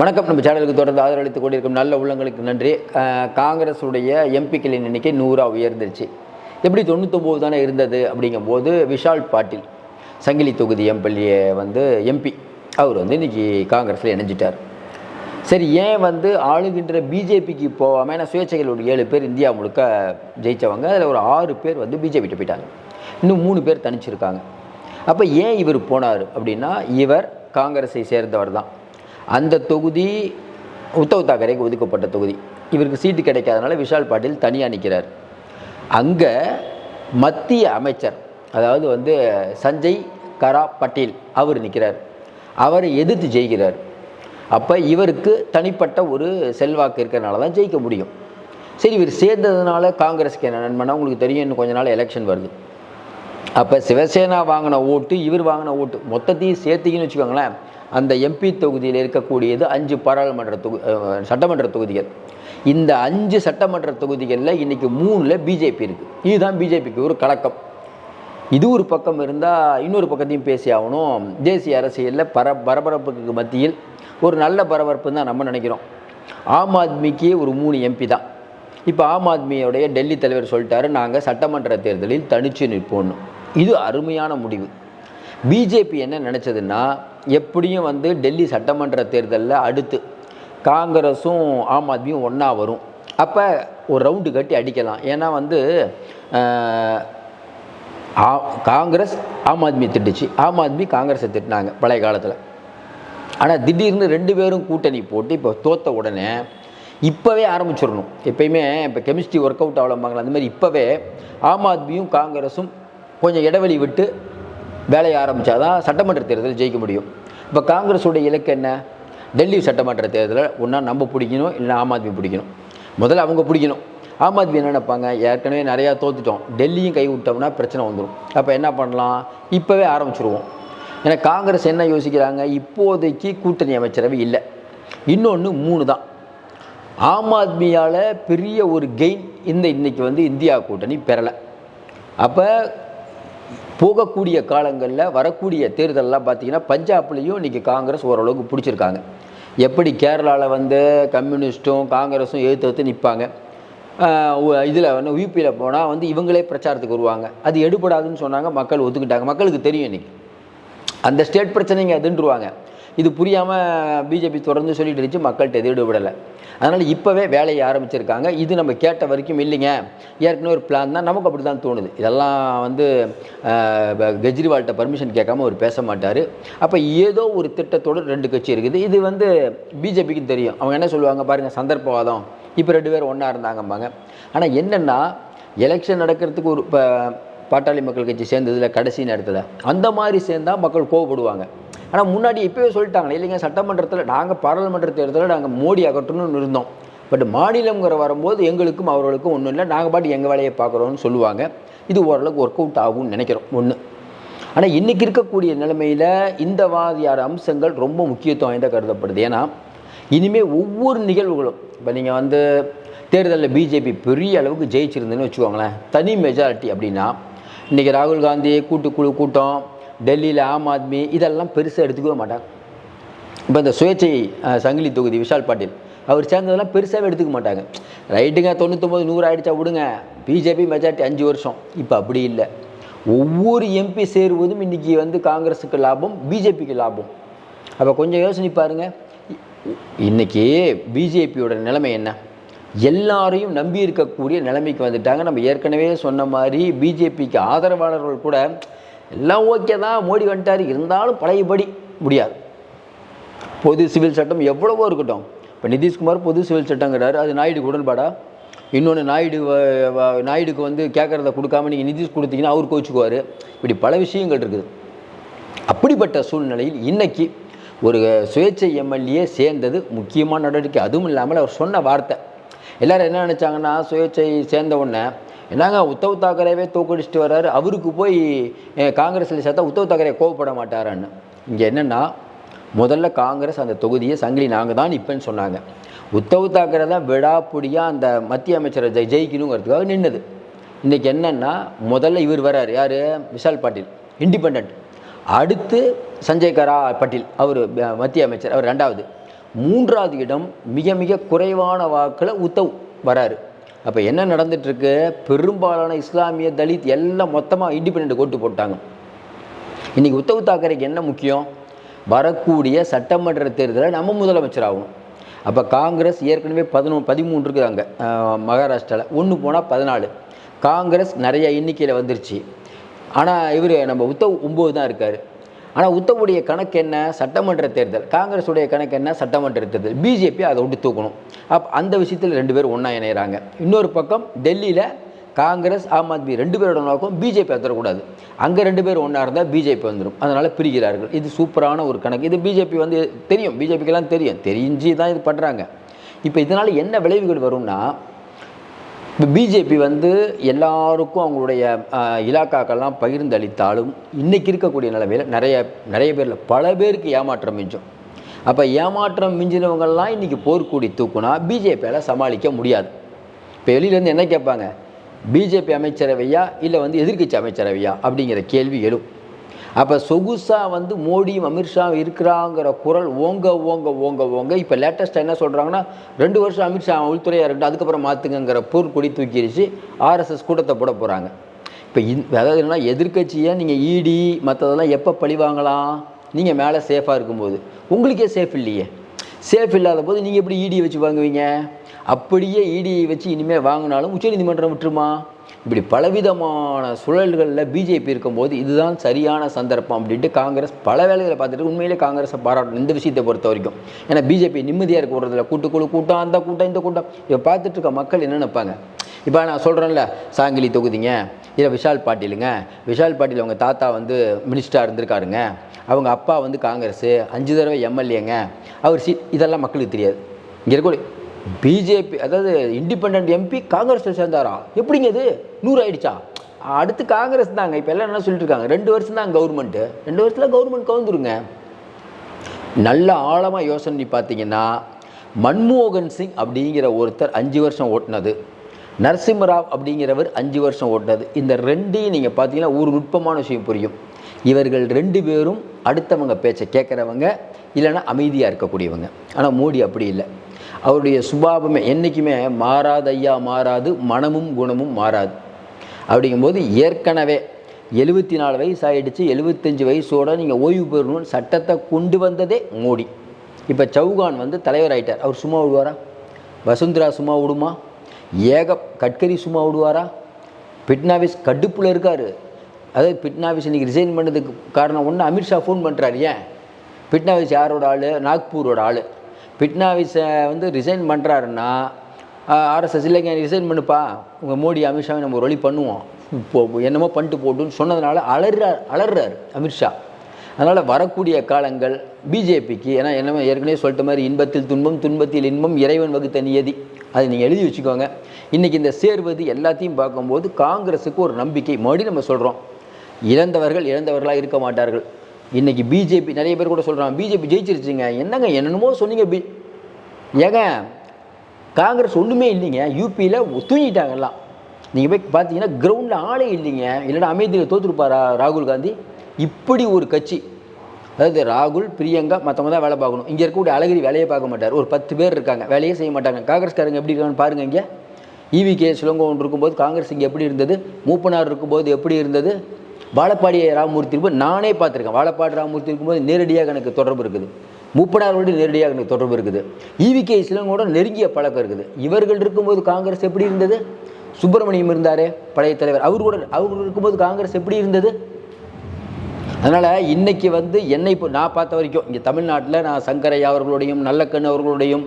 வணக்கம். நம்ம சேனலுக்கு தொடர்ந்து ஆதரவளித்து கொண்டிருக்கும் நல்ல உள்ளங்களுக்கு நன்றி. காங்கிரஸுடைய எம்பிக்களின் எண்ணிக்கை நூறாக உயர்ந்துருச்சு. எப்படி தொண்ணூத்தொம்பது தானே இருந்தது அப்படிங்கும்போது விஷால் பாட்டில் சங்கிலி தொகுதி எம்எல்ஏ வந்து எம்பி அவர் வந்து இன்றைக்கி காங்கிரஸில் இணைஞ்சிட்டார். சரி ஏன் வந்து ஆளுகின்ற பிஜேபிக்கு போகாமல் ஏன்னா சுயேட்சைகள் ஒரு ஏழு பேர் இந்தியா முழுக்க ஜெயித்தவங்க அதில் ஒரு ஆறு பேர் வந்து பிஜேபிட்ட போயிட்டாங்க. இன்னும் மூணு பேர் தனிச்சிருக்காங்க. அப்போ ஏன் இவர் போனார் அப்படின்னா இவர் காங்கிரஸை சேர்ந்தவர் தான். அந்த தொகுதி உத்தவ் தாக்கரேக்கு ஒதுக்கப்பட்ட தொகுதி. இவருக்கு சீட்டு கிடைக்காதனால விஷால் பாட்டில் தனியாக நிற்கிறார் அங்கே மத்திய அமைச்சர் அதாவது வந்து சஞ்சய் கரா பட்டேல் அவர் நிற்கிறார் அவரை எதிர்த்து ஜெயிக்கிறார். அப்போ இவருக்கு தனிப்பட்ட ஒரு செல்வாக்கு இருக்கிறனால தான் ஜெயிக்க முடியும். சரி இவர் சேர்ந்ததுனால காங்கிரஸுக்கு என்ன நண்பனா உங்களுக்கு தெரியும் இன்னும் கொஞ்ச நாள் எலெக்ஷன் வருது. அப்போ சிவசேனா வாங்கின ஓட்டு இவர் வாங்கின ஓட்டு மொத்தத்தையும் சேர்த்திங்கன்னு வச்சுக்கோங்களேன். அந்த எம்பி தொகுதியில் இருக்கக்கூடியது அஞ்சு பாராளுமன்ற தொகு சட்டமன்ற தொகுதிகள். இந்த அஞ்சு சட்டமன்ற தொகுதிகளில் இன்றைக்கி மூணில் பிஜேபி இருக்குது இதுதான் பிஜேபிக்கு ஒரு கலக்கம். இது ஒரு பக்கம் இருந்தால் இன்னொரு பக்கத்தையும் பேசி ஆகணும். தேசிய அரசியலில் பர பரபரப்புக்கு மத்தியில் ஒரு நல்ல பரபரப்புன்னு தான் நம்ம நினைக்கிறோம். ஆம் ஆத்மிக்கு ஒரு மூணு எம்பி தான். இப்போ ஆம் ஆத்மியோடைய டெல்லி தலைவர் சொல்லிட்டாரு நாங்கள் சட்டமன்ற தேர்தலில் தனிச்சு நிற்போன்னு இது அருமையான முடிவு. பிஜேபி என்ன நினச்சதுன்னா எப்படியும் வந்து டெல்லி சட்டமன்ற தேர்தலில் அடுத்து காங்கிரஸும் ஆம் ஆத்மியும் ஒன்றா வரும். அப்போ ஒரு ரவுண்டு கட்டி அடிக்கலாம். ஏன்னா வந்து ஆ- காங்கிரஸ் ஆம் ஆத்மி திட்டுச்சு. ஆம் ஆத்மி காங்கிரஸை திட்டினாங்க பழைய காலத்தில். ஆனால் திடீர்னு ரெண்டு பேரும் கூட்டணி போட்டு இப்போ தோத்த உடனே இப்போவே ஆரம்பிச்சிடணும். எப்பயுமே இப்போ கெமிஸ்ட்ரி ஒர்க் அவுட் ஆகலம்பாங்களா அந்த மாதிரி இப்போவே ஆம் ஆத்மியும் காங்கிரஸும் கொஞ்சம் இடைவெளி விட்டு வேலையை ஆரம்பித்தாதான் சட்டமன்ற தேர்தல் ஜெயிக்க முடியும். இப்போ காங்கிரஸோட இலக்கு என்ன? டெல்லி சட்டமன்ற தேர்தலில் ஒன்றா நம்ம பிடிக்கணும் இல்லை ஆம் ஆத்மி பிடிக்கணும். முதல்ல அவங்க பிடிக்கணும். ஆம் ஆத்மி என்ன நினைப்பாங்க? ஏற்கனவே நிறையா தோத்துட்டோம். டெல்லியும் கை விட்டோம்னா பிரச்சனை வந்துடும் அப்போ என்ன பண்ணலாம்? இப்போவே ஆரம்பிச்சிருவோம். ஏன்னா காங்கிரஸ் என்ன யோசிக்கிறாங்க? இப்போதைக்கு கூட்டணி அமைச்சரவை இல்லை. இன்னொன்று மூணு தான். ஆம் ஆத்மியால் பெரிய ஒரு கெயின் இந்த இன்றைக்கி வந்து இந்தியா கூட்டணி பெறலை. அப்போ போகக்கூடிய காலங்களில் வரக்கூடிய தேர்தலெலாம் பார்த்தீங்கன்னா பஞ்சாப்லேயும் இன்றைக்கி காங்கிரஸ் ஓரளவுக்கு பிடிச்சிருக்காங்க. எப்படி கேரளாவில் வந்து கம்யூனிஸ்ட்டும் காங்கிரஸும் எழுத்து எடுத்து நிற்பாங்க இதில் வந்து யூபியில் போனால் வந்து இவங்களே பிரச்சாரத்துக்கு வருவாங்க. அது எடுபடாதுன்னு சொன்னாங்க மக்கள் ஒத்துக்கிட்டாங்க. மக்களுக்கு தெரியும் இன்றைக்கி அந்த ஸ்டேட் பிரச்சனைங்க அதுன்றுவாங்க இது புரியாமல் பிஜேபி தொடர்ந்து சொல்லிட்டு இருந்துச்சு மக்கள்கிட்ட எதிர்விட விடலை அதனால் இப்போவே வேலையை ஆரம்பிச்சிருக்காங்க. இது நம்ம கேட்ட வரைக்கும் இல்லைங்க. ஏற்கனவே ஒரு பிளான் தான். நமக்கு அப்படி தான் தோணுது. இதெல்லாம் வந்து கெஜ்ரிவால்கிட்ட பர்மிஷன் கேட்காம அவர் பேச மாட்டார். அப்போ ஏதோ ஒரு திட்டத்தோடு ரெண்டு கட்சி இருக்குது. இது வந்து பிஜேபிக்கு தெரியும். அவங்க என்ன சொல்லுவாங்க? பாருங்கள் சந்தர்ப்பவாதம். இப்போ ரெண்டு பேரும் ஒன்றா இருந்தாங்கம்பாங்க. ஆனால் என்னென்னா எலெக்ஷன் நடக்கிறதுக்கு ஒரு இப்போ பாட்டாளி மக்கள் கட்சி சேர்ந்ததில் கடைசி நேரத்தில். அந்த மாதிரி சேர்ந்தால் மக்கள் கோவப்படுவாங்க. ஆனால் முன்னாடி இப்போவே சொல்லிட்டாங்க இல்லைங்க சட்டமன்றத்தில் நாங்கள் பாராளுமன்ற தேர்தலில் நாங்கள் மோடி அகற்றணும்னு இருந்தோம். பட் மாநிலங்கிற வரும்போது எங்களுக்கும் அவர்களுக்கும் ஒன்றும் இல்லை. நாங்கள் பாட்டு எங்கள் வேலையை பார்க்குறோன்னு சொல்லுவாங்க. இது ஓரளவுக்கு ஒர்க் அவுட் ஆகும்னு நினைக்கிறோம் ஒன்று ஆனால் இன்றைக்கி இருக்கக்கூடிய நிலைமையில் இந்த மாதிரியான அம்சங்கள் ரொம்ப முக்கியத்துவம் வாய்ந்த கருதப்படுது. ஏன்னா இனிமேல் ஒவ்வொரு நிகழ்வுகளும் இப்போ நீங்கள் வந்து தேர்தலில் பிஜேபி பெரிய அளவுக்கு ஜெயிச்சிருந்துன்னு வச்சுக்கோங்களேன் தனி மெஜாரிட்டி அப்படின்னா இன்றைக்கி ராகுல் காந்தி கூட்டுக்குழு கூட்டம் டெல்லியில் ஆம் ஆத்மி இதெல்லாம் பெருசாக எடுத்துக்கவே மாட்டாங்க. இப்போ இந்த சுயேட்சை சங்கிலி தொகுதி விஷால் பாட்டில் அவர் சேர்ந்ததெல்லாம் பெருசாகவே எடுத்துக்க மாட்டாங்க. ரைட்டுங்க தொண்ணூத்தொம்பது நூறு ஆயிடுச்சா விடுங்க. பிஜேபி மெஜாரிட்டி அஞ்சு வருஷம். இப்போ அப்படி இல்லை. ஒவ்வொரு எம்பி சேருவதும் இன்றைக்கி வந்து காங்கிரஸுக்கு லாபம் பிஜேபிக்கு லாபம். அப்போ கொஞ்சம் யோசனை பாருங்கள் இன்றைக்கி பிஜேபியோட நிலைமை என்ன? எல்லாரையும் நம்பி இருக்கக்கூடிய நிலைமைக்கு வந்துட்டாங்க. நம்ம ஏற்கனவே சொன்ன மாதிரி பிஜேபிக்கு ஆதரவாளர்கள் கூட எல்லாம் ஓகே தான் மோடி வந்துட்டார். இருந்தாலும் பழையபடி முடியாது. பொது சிவில் சட்டம் எவ்வளவோ இருக்கட்டும். இப்போ நிதிஷ்குமார் பொது சிவில் சட்டங்கிறாரு. அது நாயுடுக்கு உடன்பாடா? இன்னொன்று நாயுடு நாயுடுக்கு வந்து கேட்குறத கொடுக்காம நீங்கள் நிதிஷ் கொடுத்தீங்கன்னா அவர் கோச்சுக்குவார் இப்படி பல விஷயங்கள் இருக்குது. அப்படிப்பட்ட சூழ்நிலையில் இன்றைக்கி ஒரு சுயேட்சை எம்எல்ஏ சேர்ந்தது முக்கியமான நடவடிக்கை. அதுவும் இல்லாமல் அவர் சொன்ன வார்த்தை எல்லோரும் என்ன நினச்சாங்கன்னா சுயேட்சை சேர்ந்த உடனே என்னங்க உத்தவ் தாக்கரேவே தோக்கடிச்சிட்டு வர்றாரு. அவருக்கு போய் காங்கிரஸில் சேர்த்தா உத்தவ் தாக்கரே கோவப்பட மாட்டாரான்னு. இங்கே என்னென்னா முதல்ல காங்கிரஸ் அந்த தொகுதியை சங்கிலி நாங்கள் தான் இப்போன்னு சொன்னாங்க. உத்தவ் தாக்கரே தான் விடாப்புடியாக அந்த மத்திய அமைச்சரை ஜெய் ஜெயிக்கணுங்கிறதுக்காக நின்னது. இன்றைக்கி என்னென்னா முதல்ல இவர் வரார் யார்? விஷால் பாட்டீல். இண்டிபெண்ட் அடுத்து சஞ்சய் கரா பட்டீல். அவர் மத்திய அமைச்சர். அவர் ரெண்டாவது. மூன்றாவது இடம் மிக மிக குறைவான வாக்கில் உத்தவ் வராரு. அப்போ என்ன நடந்துட்டுருக்கு? பெரும்பாலான இஸ்லாமிய தலித் எல்லாம் மொத்தமாக இண்டிபெண்ட் ஓட்டு போட்டாங்க. இன்றைக்கி உத்தவ் தாக்கரேக்கு என்ன முக்கியம்? வரக்கூடிய சட்டமன்ற தேர்தலில் நம்ம முதலமைச்சர் ஆகணும். அப்போ காங்கிரஸ் ஏற்கனவே பதினொன்று பதிமூணு இருக்குது அங்கே மகாராஷ்டிராவில் ஒன்று போனால் பதினாலு. காங்கிரஸ் நிறைய எண்ணிக்கையில் வந்துருச்சு. ஆனால் இவர் நம்ம உத்தவ் ஒம்பது தான் இருக்கார். ஆனால் உத்தவுடைய கணக்கு என்ன? சட்டமன்ற தேர்தல். காங்கிரஸுடைய கணக்கு என்ன? சட்டமன்ற தேர்தல். பிஜேபி அதை விட்டு தூக்கணும். அப் அந்த விஷயத்தில் ரெண்டு பேரும் ஒன்றா இணைகிறாங்க இன்னொரு பக்கம் டெல்லியில் காங்கிரஸ் ஆம் ஆத்மி ரெண்டு பேரோட நோக்கம் பிஜேபி வந்துடக்கூடாது அங்கே ரெண்டு பேர் ஒன்றா இருந்தால் பிஜேபி வந்துடும் அதனால் பிரிகிறார்கள். இது சூப்பரான ஒரு கணக்கு. இது பிஜேபி வந்து தெரியும். பிஜேபிக்கெல்லாம் தெரியும். தெரிஞ்சு தான் இது பண்ணுறாங்க இப்போ இதனால் என்ன விளைவுகள் வரும்னா இப்போ பிஜேபி வந்து எல்லாருக்கும் அவங்களுடைய ஆஹ், பகிர்ந்தளித்தாலும் இன்றைக்கி இருக்கக்கூடிய நிலைமையில் நிறைய நிறைய பேரில் பல பேருக்கு ஏமாற்றம் மிஞ்சும். அப்போ ஏமாற்றம் மிஞ்சினவங்கள்லாம் இன்றைக்கி போர்க்கூடி தூக்குனா பிஜேபியால் சமாளிக்க முடியாது. இப்போ வெளியிலேருந்து என்ன கேட்பாங்க? பிஜேபி அமைச்சரவையா? இல்லை வந்து எதிர்க்கட்சி அமைச்சரவையா? அப்படிங்கிற கேள்வி எழும். அப்போ சொகுசாக வந்து மோடியும் அமித்ஷாவும் இருக்கிறாங்கிற குரல் ஓங்க ஓங்க ஓங்க ஓங்க. இப்போ லேட்டஸ்ட்டாக என்ன சொல்கிறாங்கன்னா ரெண்டு வருஷம் அமித்ஷா உள்துறையாக இருக்கட்டும் அதுக்கப்புறம் மாற்றுங்கங்கிற கொடி தூக்கிடுச்சு. ஆர்எஸ்எஸ் கூட்டத்தை போட போகிறாங்க இப்போ இந் அதாவது என்னன்னா எதிர்கட்சியை நீங்கள் இடி மற்றதெல்லாம் எப்போ பழி வாங்கலாம்? நீங்கள் மேலே சேஃபாக இருக்கும்போது. உங்களுக்கே சேஃப் இல்லையே. சேஃப் இல்லாத போது நீங்கள் எப்படி இடியை வச்சு வாங்குவீங்க? அப்படியே இடியை வச்சு இனிமேல் வாங்கினாலும் உச்சநீதிமன்றம் விட்டுருமா? இப்படி பலவிதமான சூழல்களில் பிஜேபி இருக்கும்போது இதுதான் சரியான சந்தர்ப்பம் அப்படின்ட்டு காங்கிரஸ் பல வேலைகளை பார்த்துட்டு உண்மையிலே காங்கிரஸை பாராட்டணும். இந்த விஷயத்தை பொறுத்த வரைக்கும். ஏன்னா பிஜேபி நிம்மதியாக இருக்க விடுறதில்ல. கூட்டுக்குழு கூட்டம் அந்த கூட்டம் இந்த கூட்டம். இதை பார்த்துட்டு இருக்க மக்கள் என்ன நினைப்பாங்க? இப்போ நான் சொல்கிறேன்ல சாங்கிலி தொகுதிங்க. இல்லை விஷால் பாட்டீலுங்க. விஷால் பாட்டீல் அவங்க தாத்தா வந்து மினிஸ்டராக இருந்திருக்காருங்க. அவங்க அப்பா வந்து காங்கிரஸு. அஞ்சு தடவை எம்எல்ஏங்க அவர் சீட் இதெல்லாம் மக்களுக்கு தெரியாது. இங்கே இருக்க பிஜேபி அதாவது இண்டிபெண்ட் எம்பி காங்கிரஸில் சேர்ந்தாரா? எப்படிங்க இது? நூறு ஆயிடுச்சா? அடுத்து காங்கிரஸ் தாங்க. இப்போ எல்லாம் என்ன சொல்லிட்டு இருக்காங்க? ரெண்டு வருஷம் தான் கவர்மெண்ட்டு ரெண்டு வருஷத்தில் கவர்மெண்ட் கவுந்துருங்க. நல்ல ஆழமாக யோசனை பார்த்தீங்கன்னா மன்மோகன் சிங் அப்படிங்கிற ஒருத்தர் அஞ்சு வருஷம் ஓட்டினது. நரசிம்மராவ் அப்படிங்கிறவர் அஞ்சு வருஷம் ஓட்டினது. இந்த ரெண்டையும் நீங்கள் பார்த்தீங்கன்னா ஒரு நுட்பமான விஷயம் புரியும். இவர்கள் ரெண்டு பேரும் அடுத்தவங்க பேச்சை கேட்குறவங்க இல்லைன்னா அமைதியாக இருக்கக்கூடியவங்க. ஆனால் மோடி அப்படி இல்லை. அவருடைய சுபாவமே என்றைக்குமே மாறாது ஐயா மாறாது மனமும் குணமும் மாறாது. அப்படிங்கும்போது ஏற்கனவே எழுபத்தி நாலு வயசு ஆகிடுச்சு எழுபத்தஞ்சு வயசோட நீங்கள் ஓய்வு பெறணும்னு சட்டத்தை கொண்டு வந்ததே மோடி. இப்போ சௌகான் வந்து தலைவர் ஆகிட்டார் அவர் சும்மா விடுவாரா? வசுந்தரா சும்மா விடுமா? ஏக கட்கரி சும்மா விடுவாரா? பிட்னாவிஸ் கடுப்பில் இருக்கார். அதாவது பிட்னாவிஸ் இன்றைக்கி ரிசைன் பண்ணதுக்கு காரணம் ஒன்று அமித்ஷா ஃபோன் பண்ணுறாரு ஏன்? பிட்னாவிஸ் யாரோட ஆள்? நாக்பூரோட ஆள். பிட்னாவிஸை வந்து ரிசைன் பண்ணுறாருன்னா ஆர்எஸ்எஸ் இல்லைங்க ரிசைன் பண்ணுப்பா. உங்கள் மோடி அமித்ஷாவை நம்ம ஒரு வழி பண்ணுவோம். இப்போ என்னமோ பண்ணிட்டு போட்டுன்னு சொன்னதுனால அலறார் அலறார் அமித்ஷா அதனால் வரக்கூடிய காலங்கள் பிஜேபிக்கு ஏன்னா என்னமோ ஏற்கனவே சொல்லிட்ட மாதிரி இன்பத்தில் துன்பம் துன்பத்தில் இன்பம் இறைவன் வகுத்த நியதி. அதை நீங்கள் எழுதி வச்சுக்கோங்க. இன்றைக்கி இந்த சேர்வது எல்லாத்தையும் பார்க்கும்போது காங்கிரஸுக்கு ஒரு நம்பிக்கை. மறுபடியும் நம்ம சொல்கிறோம் இழந்தவர்கள் இழந்தவர்களாக இருக்க மாட்டார்கள். இன்றைக்கி பிஜேபி நிறைய பேர் கூட சொல்கிறாங்க பிஜேபி ஜெயிச்சிருச்சுங்க. என்னங்க என்னென்னமோ சொன்னீங்க பி ஏங்க காங்கிரஸ் ஒன்றுமே இல்லைங்க. யூபியில் தூங்கிட்டாங்கலாம் நீங்கள் போய் பார்த்தீங்கன்னா கிரவுண்டில் ஆளே இல்லைங்க. இல்லைன்னா அமைதியில் தோற்றுருப்பாரா ராகுல் காந்தி? இப்படி ஒரு கட்சி. அதாவது ராகுல் பிரியங்கா மற்றவங்க தான் வேலை பார்க்கணும். இங்கே இருக்கக்கூடிய அழகிரி வேலையை பார்க்க மாட்டார். ஒரு பத்து பேர் இருக்காங்க வேலையே செய்ய மாட்டாங்க. காங்கிரஸ்காரங்க எப்படி இருக்காங்கன்னு பாருங்க இங்கே. இவி கே சிலங்கோன் இருக்கும்போது காங்கிரஸ் இங்கே எப்படி இருந்தது? மூப்பனார் இருக்கும்போது எப்படி இருந்தது? வாழப்பாடி ராமமூர்த்தி இருக்கும்போது நானே பார்த்துருக்கேன். வாழப்பாடி ராமமூர்த்தி இருக்கும்போது நேரடியாக எனக்கு தொடர்பு இருக்குது. மூப்பனாரோடு நேரடியாக எனக்கு தொடர்பு இருக்குது. இவி கே சிலங்கோட நெருங்கிய பழக்கம் இருக்குது. இவர்கள் இருக்கும்போது காங்கிரஸ் எப்படி இருந்தது? சுப்பிரமணியம் இருந்தாரே பழைய தலைவர். அவர் கூட அவர் இருக்கும்போது காங்கிரஸ் எப்படி இருந்தது? அதனால் இன்றைக்கி வந்து என்னை இப்போ நான் பார்த்த வரைக்கும் இங்கே தமிழ்நாட்டில் நான் சங்கரையா அவர்களுடையும் நல்லக்கண்ணு அவர்களுடையும்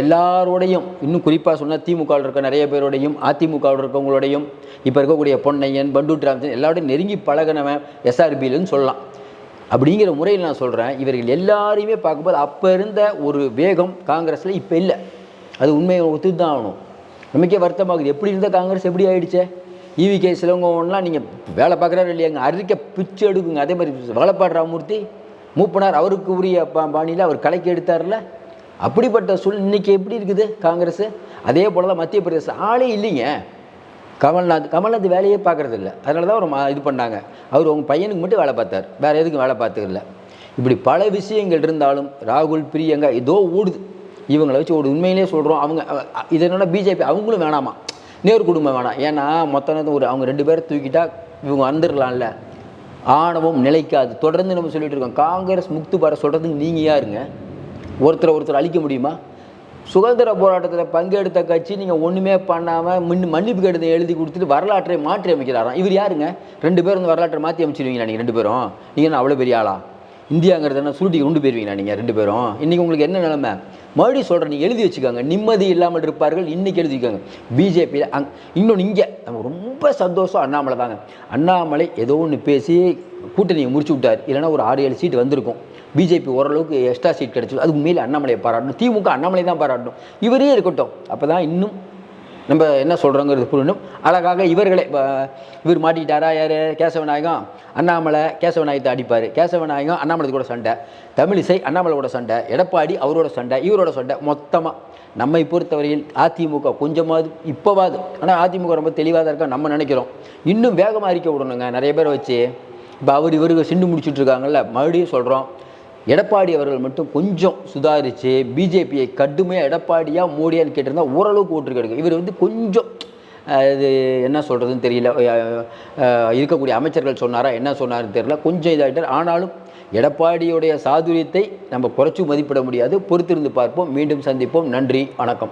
எல்லாரோடையும் இன்னும் குறிப்பாக சொன்னால் திமுகவில் இருக்க நிறைய பேரோடையும் அதிமுகவில் இருக்கவங்களோடையும் இப்போ இருக்கக்கூடிய பொன்னையன் பண்டூர் ராமச்சந்திரன் எல்லாரோடையும் நெருங்கி பழகினவன் எஸ்ஆர்பியிலன்னு சொல்லலாம். அப்படிங்கிற முறையில் நான் சொல்கிறேன் இவர்கள் எல்லாரையுமே பார்க்கும்போது அப்போ இருந்த ஒரு வேகம் காங்கிரஸில் இப்போ இல்லை. அது உண்மையை ஒத்துட்டு தான் ஆகணும். நமக்கே வருத்தமாகுது எப்படி இருந்த காங்கிரஸ் எப்படி ஆயிடுச்சே? ஈவி கே சிலங்கோவன்லாம் நீங்கள் வேலை பார்க்குறாரு இல்லையாங்க அறிக்கை பிச்சு எடுக்குங்க. அதே மாதிரி வேலைப்பாடு ராமூர்த்தி மூப்பனார் அவருக்கு உரிய பா பாணியில் அவர் கலைக்கு எடுத்தார்ல. அப்படிப்பட்ட சூழ் இன்னைக்கு எப்படி இருக்குது காங்கிரஸ்? அதே போல் தான் மத்திய பிரதேச ஆளே இல்லைங்க. கமல்நாத் கமல்நாத் வேலையே பார்க்குறது இல்லை அதனால தான் அவர் இது பண்ணாங்க. அவர் உங்கள் பையனுக்கு மட்டும் வேலை பார்த்தார். வேறு எதுக்கும் வேலை பார்த்துக்கல. இப்படி பல விஷயங்கள் இருந்தாலும் ராகுல் பிரியங்கா ஏதோ ஓடுது. இவங்களை வச்சு ஒரு உண்மையிலேயே சொல்கிறோம் அவங்க அ, இது பிஜேபி அவங்களும் வேணாமா? நேரு குடும்பம் வேணாம். ஏன்னா மொத்தம் ஒரு அவங்க ரெண்டு பேரை தூக்கிட்டா இவங்க வந்துடலாம்ல. ஆணவம் நிலைக்காது. தொடர்ந்து நம்ம சொல்லிட்டு இருக்கோம். காங்கிரஸ் முக்து பார சொல்கிறதுக்கு நீங்கள் யாருங்க? ஒருத்தரை ஒருத்தர் அழிக்க முடியுமா? சுதந்திர போராட்டத்தில் பங்கெடுத்த கட்சி நீங்கள் ஒன்றுமே பண்ணாமல் மின் மன்னிப்பு கடிதம் எழுதி கொடுத்துட்டு வரலாற்றை மாற்றி அமைக்கிறாராம். இவர் யாருங்க? ரெண்டு பேரும் இந்த வரலாற்றை மாற்றி அமைச்சிருவீங்களா நீங்கள் ரெண்டு பேரும்? நீங்கள் அவ்வளோ பெரிய ஆளா? இந்தியாங்கிறது என்ன சுருட்டி கொண்டு போயிருவீங்களா நீங்கள் ரெண்டு பேரும்? இன்றைக்கி உங்களுக்கு என்ன நிலமை? மறுபடியும் சொல்கிறேன் நீங்கள் எழுதி வச்சுக்கோங்க. நிம்மதி இல்லாமல் இருப்பார்கள் இன்றைக்கி எழுதி வச்சுக்கோங்க. பிஜேபியில் அங் இன்னொன்று இங்கே. நம்ம ரொம்ப சந்தோஷம் அண்ணாமலை தாங்க. அண்ணாமலை ஏதோ ஒன்று பேசி கூட்டணியை முடிச்சு விட்டார். இல்லைன்னா ஒரு ஆறு ஏழு சீட் வந்திருக்கும். பிஜேபி ஓரளவுக்கு எக்ஸ்ட்ரா சீட் கிடச்சிது அதுக்கு மேலே அண்ணாமலையை பாராட்டணும். திமுக அண்ணாமலை தான் பாராட்டணும். இவரே இருக்கட்டும். அப்போ தான் இன்னும் நம்ம என்ன சொல்கிறோங்கிறது புரியணும். அழகாக இவர்களே இவர் மாட்டிக்கிட்டாரா யார்? கேசவநாயகம் அண்ணாமலை கேசவநாயகத்தை அடிப்பார். கேசவநாயகம் அண்ணாமலை கூட சண்டை. தமிழிசை அண்ணாமலை கூட சண்டை. எடப்பாடி அவரோட சண்டை இவரோட சண்டை. மொத்தமாக நம்மை பொறுத்தவரையில் அதிமுக கொஞ்சமாவது இப்போவாது ஆனால் அதிமுக ரொம்ப தெளிவாக தான் இருக்கா நம்ம நினைக்கிறோம். இன்னும் வேகமாக அறிக்கை விடணுங்க நிறைய பேரை வச்சு. இப்போ அவர் இவருக்கு சிண்டு முடிச்சுட்ருக்காங்கல்ல மறுபடியும் சொல்கிறோம் எடப்பாடி அவர்கள் மட்டும் கொஞ்சம் சுதாரித்து பிஜேபியை கடுமையாக எடப்பாடியாக மோடியான்னு கேட்டிருந்தா ஓரளவுக்கு ஓட்டு கிடைக்கும் இவர் வந்து கொஞ்சம் இது என்ன சொல்கிறதுன்னு தெரியல. இருக்கக்கூடிய அமைச்சர்கள் சொன்னாரா என்ன சொன்னார்னு தெரியல. கொஞ்சம் இதாகிட்டார் ஆனாலும் எடப்பாடியுடைய சாதுரியத்தை நம்ம குறைச்சி மதிப்பிட முடியாது. பொறுத்திருந்து பார்ப்போம். மீண்டும் சந்திப்போம். நன்றி. வணக்கம்.